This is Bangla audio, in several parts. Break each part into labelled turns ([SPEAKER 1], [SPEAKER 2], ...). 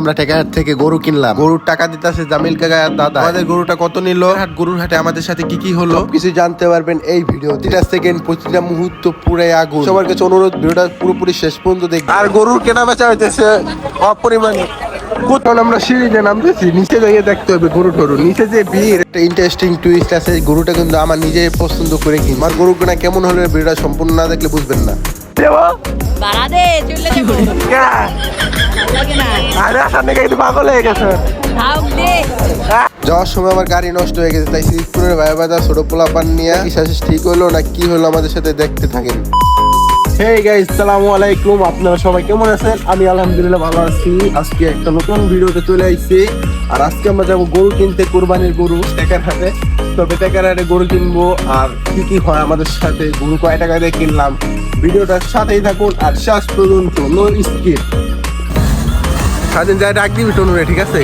[SPEAKER 1] আমরা টেকাহাট থেকে গরু কিনলাম। গরুর টাকা দিতেছে জামিল কাকা আর দাদা। আমাদের গরুটা কত নিল? হাট গরুর হাটে আমাদের সাথে কি কি হলো? কিছু জানতে পারবেন এই ভিডিও। প্রতিটা সেকেন্ড প্রতিটা মুহূর্ত পুরাই আগুন। সবার কাছে অনুরোধ ভিডিওটা পুরোপুরি শেষ পর্যন্ত দেখবেন। আর গরুর কেনা বেচা হইতেছে অপরিমাণে। কোথাও আমরা সিঁড়িতে নামতেছি নিচে যাইয়ে দেখতে হবে গরু টরু। নিচে যে ভিড় একটা ইন্টারেস্টিং টুইস্ট আছে। গরুটা কিন্তু আমার নিজে পছন্দ করে কিনি। আমার গরু কেনা কেমন হলে ভিডিওটা সম্পূর্ণ না দেখলে বুঝবেন না।
[SPEAKER 2] বাড়া দে চলে যাব। লাগে না।
[SPEAKER 1] আরে একটু পাগল হয়ে গেছে। যাওয়ার সময় আমার গাড়ি নষ্ট হয়ে গেছে তাই ভাই ছোট পোলা পান নিয়ে শেষ ঠিক হলো না কি হলো আমাদের সাথে দেখতে থাকেন। হেই গাইস সালামু আলাইকুম। আপনারা সবাই কেমন আছেন? আমি আলহামদুলিল্লাহ ভালো আছি। আজকে একটা নতুন ভিডিওতে চলে আইছি। আর আজকে আমরা যাব গরু কিনতে কোরবানির গরু টেকার হাতে। তবে টেকার হাটে গরু কিনবো, আর কি কি হয় আমাদের সাথে? গরু কয় টাকা দিয়ে কিনলাম? ভিডিওটার সাথেই থাকুন, আর শেষ পর্যন্ত নো স্কিপ স্বাধীন যায় ডাক দিবি টনুরে ঠিক আছে?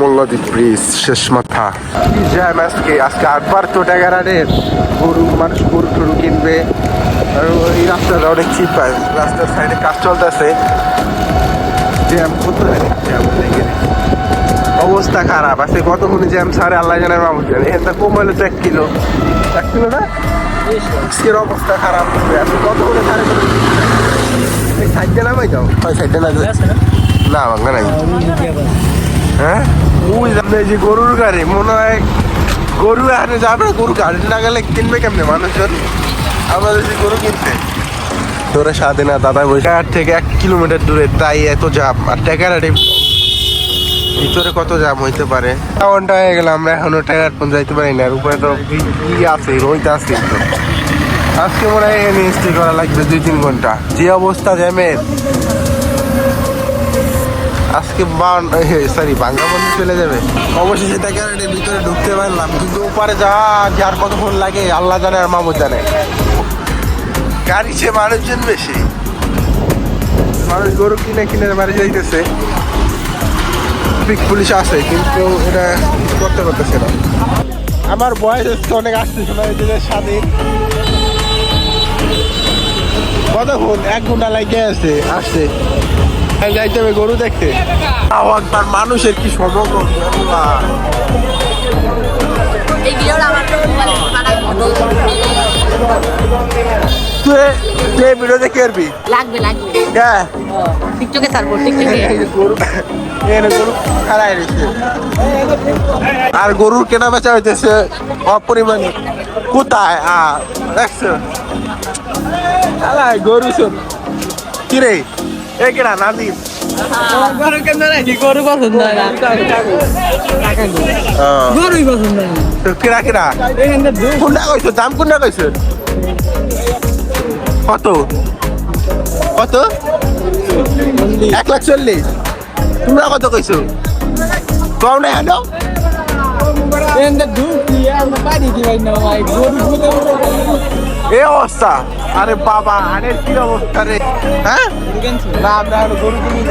[SPEAKER 1] মোল্লাদ্বীপ ব্রিজ, শেষ মাথা। জ্যাম আজকে? আজকে আটবার তো টাকারের গরু, মানুষ গরু টরু কিনবে। আর ওই রাস্তাটা অনেক চিপ রাস্তার সাইডে কাজ চলতেছে। জ্যাম কত জ্যাম লেগে অবস্থা খারাপ। আজকে কতক্ষণ জ্যাম? সারে আল্লাহ জানার মামুন জানে এটা কম হলে তো এক কিলো। এক কিলো না? আজকের অবস্থা খারাপ আজকে কতক্ষণে সাইডে নামাই যাও সাইডে না না? ভাঙা নাই। হ্যাঁ? ওই যাবে যে গরুর গাড়ি মনে হয় গরু হাটে যাবে গরু গাড়ি না গেলে কিনবে কেমনে মানুষজন? আমাদের যে গরু কিনতে। তোরা সাথে না দাদা বসে থেকে এক কিলোমিটার দূরে? তাই এত জাম আর টাকার ভিতরে কত জাম হইতে পারে? ঘণ্টা হয়ে গেল, আমরা এখনও টাকার পর্যন্ত যাইতে পারি না। আর উপরে তো কি- আছে রইতে আছে আজকে মনে হয় এনে স্টে করা লাগবে দুই তিন ঘণ্টা। যে অবস্থা জ্যামের। আজকে সরি বাংলা বন্ধু চলে যাবে? অবশেষে তাকে ভিতরে ঢুকতে পারলাম, কিন্তু ওপারে যা যার কতক্ষণ লাগে, আল্লাহ জানে আর মামুদ জানে। গাড়ি সে মানুষজন বেশি। মানুষ গরু কিনে কিনে বাড়ি যাইতেছে। ট্রাফিক পুলিশ আছে কিন্তু এটা করতে পারতেছে না। আমার বয়স হচ্ছে অনেক আসতেছে না এদিকে স্বাধীন। কতক্ষণ? এক ঘণ্টা লাগে আছে আসছে। যাইতে হবে গরু দেখতে। আবার মানুষের কি আল্লাহ।
[SPEAKER 2] এই ভিডিওটা আমার
[SPEAKER 1] এই ভিডিও দেখে আসবি
[SPEAKER 2] লাগবে লাগবে।
[SPEAKER 1] হ্যাঁ।
[SPEAKER 2] টিকটকে ছাড়বো টিকটকে।
[SPEAKER 1] আর গরুর কেনা বেচা হইতেছে অপরিমাণে। কোথায়? আ দেখছ? আলাই গরু শোন। কি রে এ কেনা নাদিম
[SPEAKER 2] গরু পছন্দ হয় না। গরুই পছন্দ হয় না।
[SPEAKER 1] কোনটা কইছো? দাম কোনটা কইছো? কত? কত? এক লাখ চল্লিশ। তোমরা কত কইছো? কম নাই হ্যাঁ এ অবস্থা। আরে বাবা আরে কি অবস্থা রে? হ্যাঁ? না আমরা আর গরু কিনি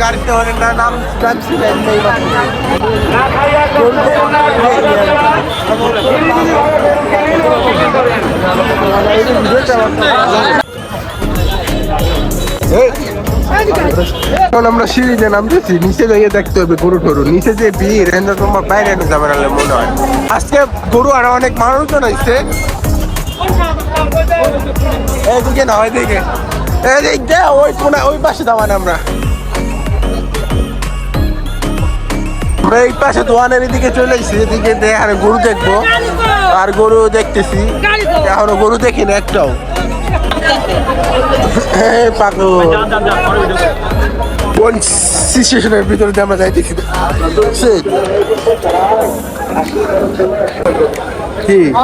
[SPEAKER 1] গাড়িতে অনেক না নাম এখন নামতেছি, নিচে দেখতে হবে গরু টরু। নিচে যে ভিড় তোমার বাইরে যাবে নাহলে মনে হয়। আজকে গরু আর অনেক মানুষজন আসছে এদিকে না ওইদিকে এদিকে, ওই কোনা ওই পাশে দামান আমরা। এই পাশে দোয়ানের এদিকে চলে এসেছি এদিকে এখানে গরু দেখব। আর গরু দেখতেছি। এখনও গরু দেখি না, একটাও। কোন সিচুয়েশনের ভিতরে দিয়ে আমরা যাইতেছি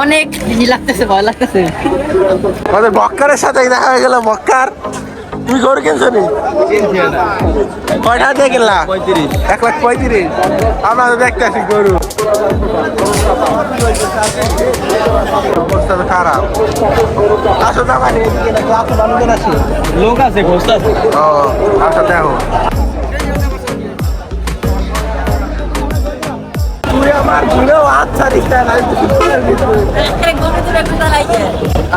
[SPEAKER 2] অনেক লাগতেছে ভয় লাগতেছে।
[SPEAKER 1] আমাদের বক্কারের সাথে দেখা হয়ে গেল বক্কার তুমি ঘর কিনছো নি কয়টা দিয়ে কিনলা? এক লাখ পঁয়ত্রিশ। আমরা তো দেখতে আসি গরু। খারাপ আসো দাম আসো আসো
[SPEAKER 3] লোক আছে ঘোষ আছে।
[SPEAKER 1] ও আচ্ছা দেখো।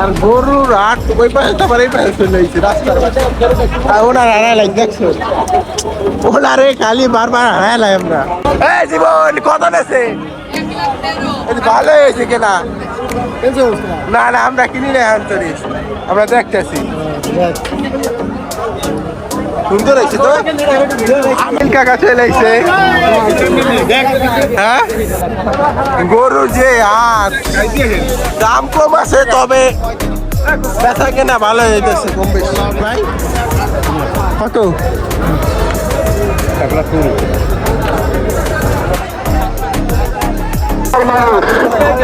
[SPEAKER 1] আর গরুর হাট ওই পাশে তোমার এই পাশে চলে এসেছে, রাস্তার ওনার হারায় লাগ দেখছ? ওনারে খালি বারবার হারায় লাই আমরা। এই জীবন, কত নেছে ভালো হয়েছে কেনা। না না, আমরা কিনি না আন্তরিক আমরা দেখতেছি। সুন্দর হয়েছে তো? আমিন কাকা চলে হ্যাঁ? গরু যে হাত, দাম কম আছে তবে ব্যথা কেনা ভালো হয়েছে কম বেশি। ভাই, কত?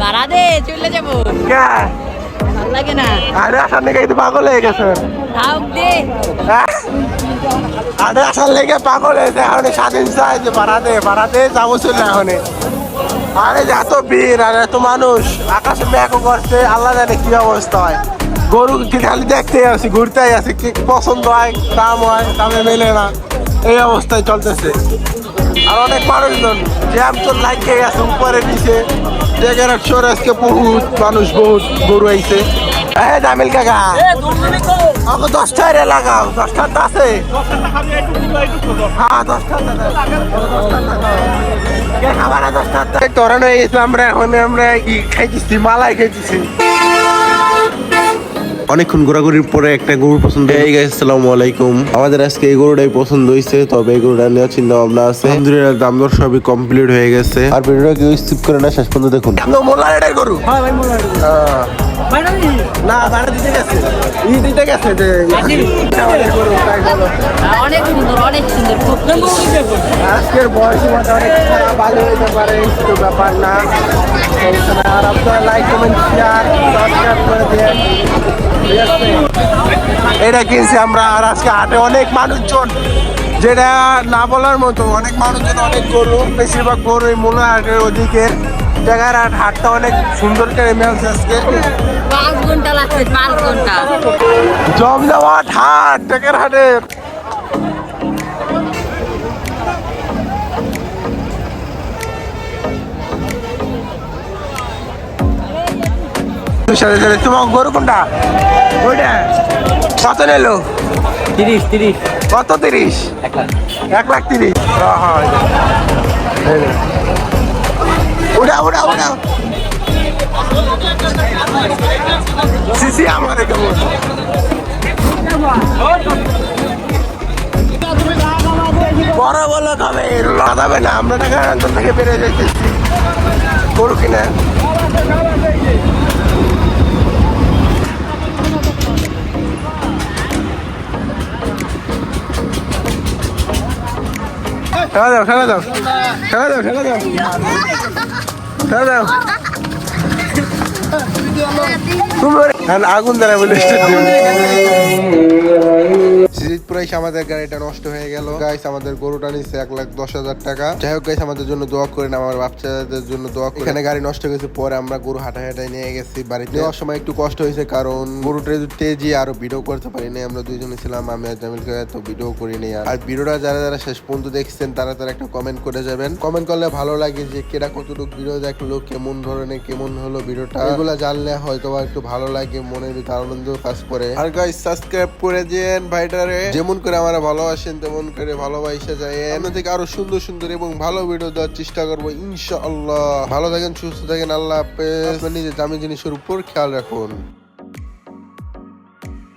[SPEAKER 2] বাড়া দে চলে যাব। ভালো লাগে না।
[SPEAKER 1] আরে আসার লেগে কিন্তু পাগল হয়ে গেছে।
[SPEAKER 2] থাক দে।
[SPEAKER 1] হ্যাঁ? আরে আসার লেগে পাগল হয়েছে এখন স্বাধীন চাই যে বাড়াতে বাড়াতে যাব চলে এখন। আরে এত ভিড় আর এত মানুষ। আকাশে মেঘ করছে আল্লাহ জানে কি অবস্থা হয়। গরু কি খালি দেখতে আসি ঘুরতে আসি কি পছন্দ হয় দাম হয় দামে মেলে না। এই অবস্থায় চলতেছে। আর অনেক মানুষজন জ্যাম তো খেয়ে গেছে উপরে নিচে। জায়গার সরে আজকে বহুত মানুষ বহুত গরু আইছে। হ্যাঁ জামিল কাকা আমাকে দশটা রে লাগাও দশটা তো আছে। হ্যাঁ দশটা খাবার দশটা তরান হয়ে গেছে আমরা এখন আমরা ই খাইতেছি মালাই খাইতেছি। অনেকক্ষণ ঘোরাঘুরির পরে একটা গরু পছন্দ এই গাইস আসসালামু আলাইকুম। আমাদের আজকে এই গরুটাই পছন্দ হয়েছে তবে এই গরুটা নেওয়ার চিন্তা ভাবনা আছে। আলহামদুলিল্লাহ দাম দর সবই কমপ্লিট হয়ে গেছে। আর ভিডিওটা কেউ স্কিপ করে না শেষ পর্যন্ত দেখুন। মোল্লার এটাই গরু। হ্যাঁ। না ভাড়া দিতে গেছে। ই দিতে গেছে যে আমাদের গরু, তাই বলো।
[SPEAKER 2] অনেক সুন্দর অনেক সুন্দর।
[SPEAKER 1] আজকের বয়স অনেক ভালো হইতে পারে কিছু ব্যাপার না। আর আপনারা লাইক কমেন্ট শেয়ার সাবস্ক্রাইব করে দেন? এটা কিনছি আমরা আর আজকে হাটে অনেক মানুষজন। যেটা না বলার মতো অনেক মানুষজন অনেক গরু বেশিরভাগ গরু এই মূল হাটের ওদিকে। জায়গার আর হাটটা অনেক সুন্দর করে মেলছে আজকে।
[SPEAKER 2] পাঁচ ঘণ্টা লাগছে পাঁচ ঘণ্টা।
[SPEAKER 1] জমজমাট হাট টেকের হাটের তোমার গরু কোনটা? ওইটা। কত নিলো?
[SPEAKER 2] তিরিশ তিরিশ।
[SPEAKER 1] কত তিরিশ? এক লাখ। তিরিশ। উড়া উড়া উড়া সিসি আমার কেমন? বড় বলো তবে লাগাবে না। আমরা টাকা থেকে বেড়ে যাইতেছি। গরু কিনে। খেলা দাও খেলা দাও। খেলা দাও খেলা দাও। খেলা দাও। তুমি আগুন দ্বারা বলে সিরিজপুরে আমাদের গাড়িটা নষ্ট হয়ে গেল। গাইস আমাদের গরুটা নিচ্ছে এক লাখ দশ হাজার টাকা। যাই হোক গাইস আমাদের জন্য দোয়া করেন আমার বাচ্চাদের জন্য দোয়া করেন। এখানে গাড়ি নষ্ট হয়ে গেছে পরে আমরা গরু হাঁটা হাঁটায় নিয়ে গেছি বাড়িতে। নেওয়ার সময় একটু কষ্ট হয়েছে কারণ গরুটা তেজি আরও ভিডিও করতে পারিনি। আমরা দুইজনে ছিলাম আমি আর জামিল কাকা তো ভিডিও করিনি। আর। আর ভিডিওটা যারা যারা শেষ পর্যন্ত দেখছেন তারা তারা একটা কমেন্ট করে যাবেন। কমেন্ট করলে ভালো লাগে যে কেটা কতটুকু ভিডিও দেখল কেমন ধরনের কেমন হলো ভিডিওটা। এগুলা জানলে হয়তো একটু ভালো লাগে মনের ভিতরে আনন্দ কাজ করে। আর গাইস সাবস্ক্রাইব করে দিয়েন ভাইটারে। যেমন করে আমরা ভালোবাসেন, তেমন করে ভালোবাসা যায়। এমন থেকে আরও সুন্দর সুন্দর এবং ভালো ভিডিও দেওয়ার চেষ্টা করব, ইনশাআল্লাহ। ভালো থাকেন, সুস্থ থাকেন, আল্লাহ হাফেজ। নিজের দামি জিনিসের উপর খেয়াল রাখুন।